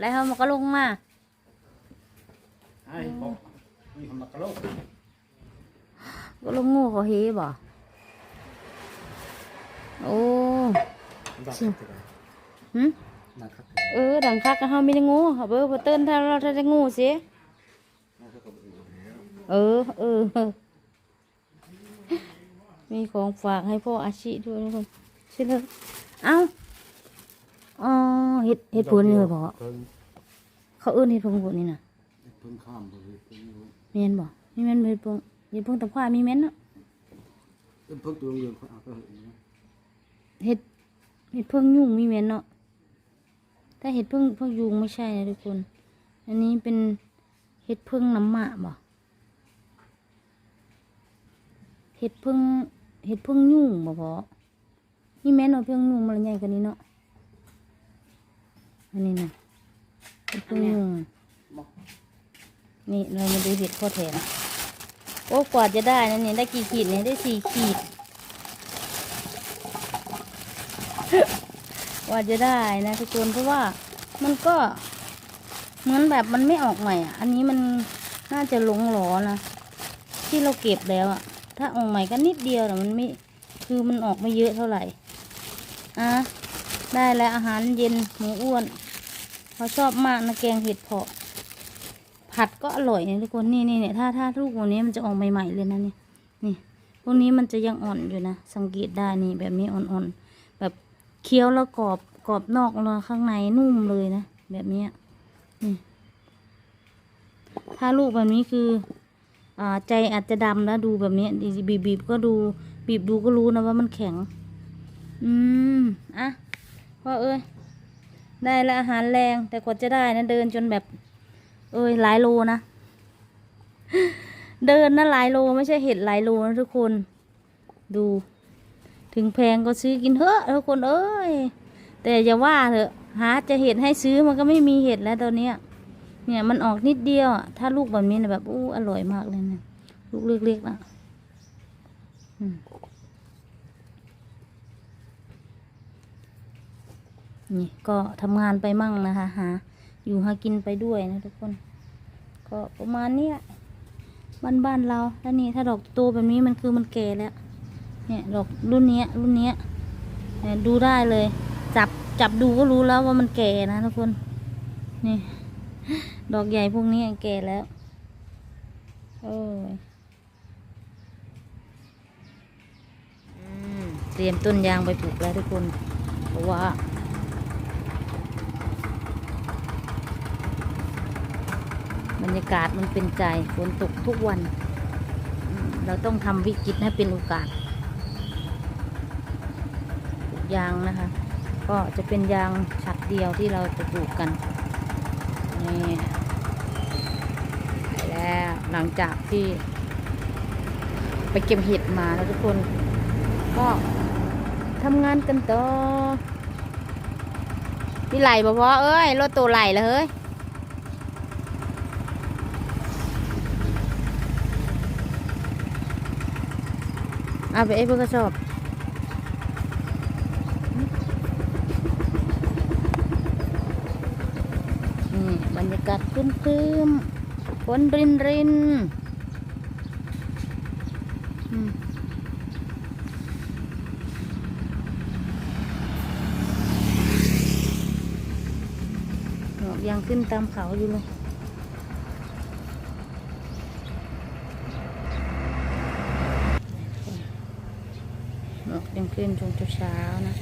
อ้าวแล้วเขามันก็ลงมา ไอ้บอกมีคนมากระโลกก็ลงงูเขาเฮบ่โอ้ดักจริงเท่าไหร่หึดักครับเออ ดังคักก็เฮามีแต่งูเขาเบอร์บ่เติ้นถ้าเราถ้าได้งูสิเอาเข้ากับอื่นแล้วเออ เออ มีของฝากให้พ่ออาชิด้วยทุกคนใช่เลยเอ้า อ๋อเห็ดเห็ดผลนี่เหรอพ่อเพิ่งเขาเอิ้นเห็ดผลพวกนี้น่ะเพิ่งข้ามไปเลยเพิ่งรู้แม่นบ่มีแม่นเห็ดผลเห็ดผลตะความีแม่นเนาะเพิ่งเพิ่งตัวเงินเขาเอาก็เห็นนะเห็ดเห็ดเพิ่งยุ่งมีแม่นเนาะถ้าเห็ดเพิ่งเพิ่งยุงไม่ใช่นะทุกคน อันนี้เป็นเห็ดเพิ่งน้ำหมากบ่เห็ดเพิ่งเห็ดเพิ่งยุ่งบ่พอนี่แม่นเนาะเพิ่งยุ่งมันใหญ่กว่านี้เนาะ อันนี้นะเห็ดเพิ่งยุ่งนี่เรามาดูเห็ดข้อแถมโอ้กว่าจะได้นะเนี่ยได้กี่ขีดเนี่ยได้สี่ขีดกว่าจะได้นะทุกคนเพราะว่ามันก็เหมือนแบบมันไม่ออกใหม่อะ อันนี้มันน่าจะหลงหลอนะที่เราเก็บแล้วอะ ถ้าออกใหม่ก็นิดเดียวแต่มันไม่คือมันออกไม่เยอะเท่าไหร่อะได้แล้วอาหารเย็นหมูอ้วน เขาชอบมากนะแกงเห็ดเผาะ ผัดก็อร่อยนะทุกคนนี่นี่เนี่ยถ้าถ้าลูกวันนี้มันจะออกใหม่ๆเลยนะนี่นี่พวกนี้มันจะยังอ่อนอยู่นะสังเกตได้นี่แบบนี้อ่อนๆแบบเคี้ยวแล้วกรอบกรอบนอกแล้วข้างในนุ่มเลยนะแบบนี้นี่ถ้าลูกแบบนี้คืออ่าใจอาจจะดำนะดูแบบนี้บีบบีบก็ดูบีบดูก็รู้นะว่ามันแข็ง อืมอะพ่อเอ้ย ได้แล้วอาหารแรง แต่กว่าจะได้นะเดินจนแบบ เอ้ยหลายโลนะ เดินนะหลายโลไม่ใช่เห็ดหลายโลนะทุกคน ดู ถึงแพงก็ซื้อกินเถอะทุกคนเอ้ย แต่อย่าว่าเถอะ หาจะเห็ดให้ซื้อมันก็ไม่มีเห็ดแล้วตอนเนี้ย เนี่ยมันออกนิดเดียวอะถ้าลูกแบบนี้นะแบบอู้อร่อยมากเลยเนะลูกเล็กๆนะอืม นี่ก็ทำงานไปมั่งนะคะ หา อยู่หากินไปด้วยนะทุกคน ก็ประมาณนี้แหละบ้านเราแล้วนี่ถ้าดอกโตแบบนี้มันคือมันแก่แล้ว เนี่ยดอกรุ่นเนี้ยรุ่นเนี้ยดูได้เลย จับจับดูก็รู้แล้วว่ามันแก่นะทุกคน นี่ ดอกใหญ่พวกนี้แก่แล้วโอ้ยเตรียมต้นยางไปปลูกแล้วทุกคน เพราะว่า บรรยากาศมันเป็นใจฝนตกทุกวัน เราต้องทำวิกฤตให้เป็นโอกาสยางนะคะ ก็จะเป็นยางฉัดเดียวที่เราจะปลูกกันนี่ไปแล้วหลังจากที่ไปเก็บเห็ดมาแล้วทุกคน ก็ทำงานกันต่อพี่ไหลบ่พอเอ้ยรถตัวไหลแล้วเฮ้ย เอาไปไอ้เพื่อกระสอบบรรยากาศครึมๆฝนรินรินอืมหมอกยังขึ้นตามเขาอยู่เลย หมอก ยังขึ้นช่วงเช้านะ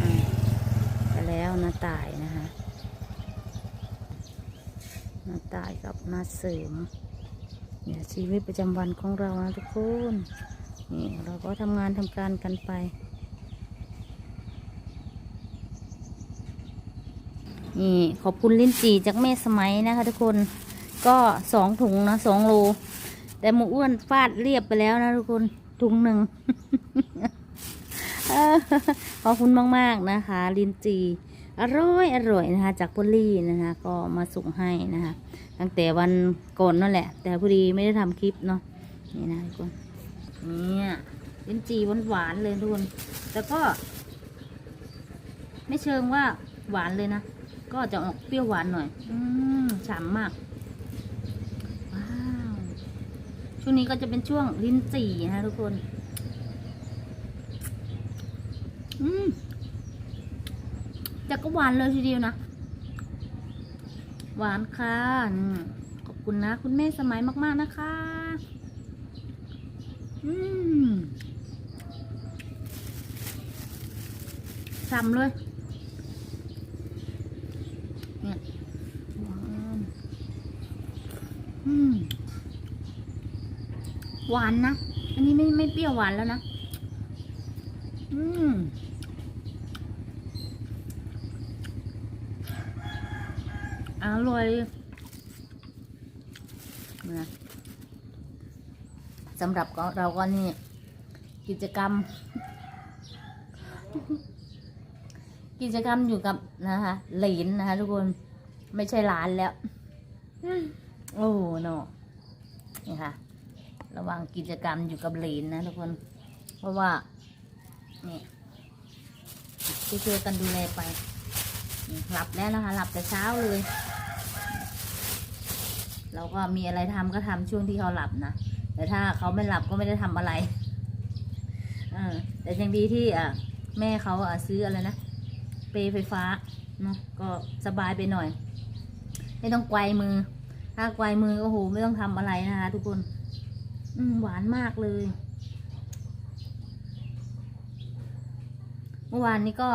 อ่าไปแล้วนะตายนะคะนาตายกับนาเสริมเนี่ยชีวิตประจำวันของเรานะทุกคนนี่เราก็ทำงานทำการกันไป นี่ขอบคุณลิ้นจี่จากแม่สมัยนะคะทุกคนก็สองถุงนะสองโล แต่หมูอ้วนฟาดเรียบไปแล้วนะทุกคน ถุงหนึ่งขอบคุณมาก ๆ นะคะ ลินจีอร่อยอร่อยนะคะ จากพอลี่นะคะ ก็มาส่งให้นะคะ ตั้งแต่วันก่อนนั่นแหละ แต่พอดีไม่ได้ทำคลิปเนาะนี่นะทุกคนเนี่ยลินจีหวานๆเลยทุกคนแต่ก็ ไม่เชิงว่าหวานเลยนะ ก็จะออกเปรี้ยวหวานหน่อย อืมฉ่ำมาก ว้าว ช่วงนี้ก็จะเป็นช่วงลิ้นจี่นะทุกคน อืมแต่ก็หวานเลยทีเดียวนะ หวานค่ะขอบคุณนะ คุณแม่สมัยมาก ๆ นะคะ อืมซ้ำเลยเนี่ยหวานอืม หวานนะ อันนี้ไม่ไม่เปรี้ยวหวานแล้วนะ อืมอร่อยนะสำหรับก็เราก็นี่ กิจกรรม กิจกรรมอยู่กับนะคะหลินนะคะทุกคนไม่ใช่หลานแล้ว โอ้โนนี่ค่ะ ระว่างกิจกรรมอยู่กับเหลินนะทุกคน เพราะว่า นี่ช่วยกันดูแลไป หลับแล้วนะคะ หลับแต่เช้าเลย เราก็มีอะไรทำก็ทำช่วงที่เขาหลับนะ แต่ถ้าเขาไม่หลับก็ไม่ได้ทำอะไรอแต่ยังดีที่อะแม่เขาอะซื้ออะไรนะ เปรย์ไฟฟ้าเนาะก็สบายไปหน่อย ไม่ต้องไกวมือ ถ้าไกวมือก็โหไม่ต้องทำอะไรนะคะทุกคน อืมหวานมากเลย เมื่อวานนี้ก็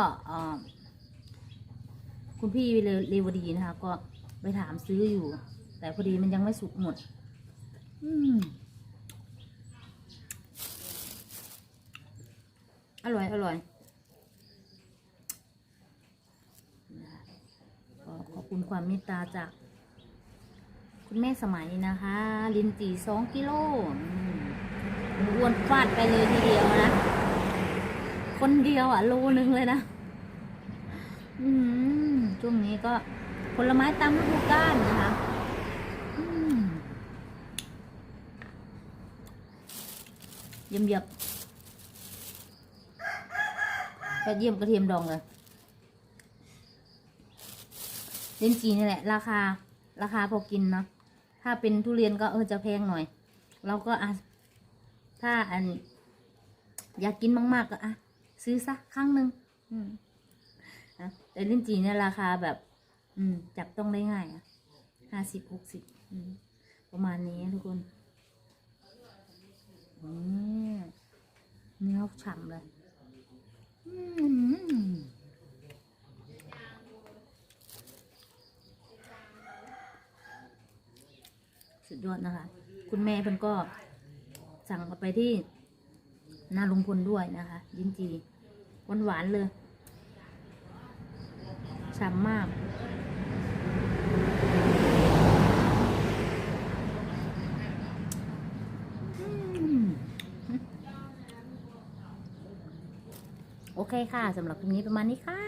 คุณพี่เรวดีนะคะ ก็ไปถามซื้ออยู่ แต่พอดีมันยังไม่สุกหมด อืมอร่อย อร่อย ขอบคุณความเมตตาจาก คุณแม่สมัยนะคะ ลินจีสองกิโลอ้วนฟาดไปเลยทีเดียวนะ คนเดียวอะโลนึงเลยนะ อืมช่วงนี้ก็ผลไม้ตามฤดูกาลนะคะเยี่ยมเยียบกระเยี่ยมกระเทียมดองเลยเล่นจีนี่แหละ ราคา ราคาพอกินเนาะ ถ้าเป็นทุเรียนก็เออจะแพงหน่อย เราก็อะถ้าอัน อยากกินมาก ๆ ก็อะซื้อซะครั้งหนึ่งอืมนะแต่ลิ้นจีเนี่ยราคาแบบ อืม จับต้องได้ง่ายอะห้าสิบหกสิบประมาณนี้ทุกคนนี่เนื้อฉ่ำเลยอืมสุ ดยอดนะคะ คุณแม่เพิ่นก็สั่งเอาไปที่นาลุงพลด้วยนะคะ ยินจีหวานหวานๆเลยฉ่ำมาก โอเคค่ะสำหรับคลิปนี้ประมาณนี้ค่ะ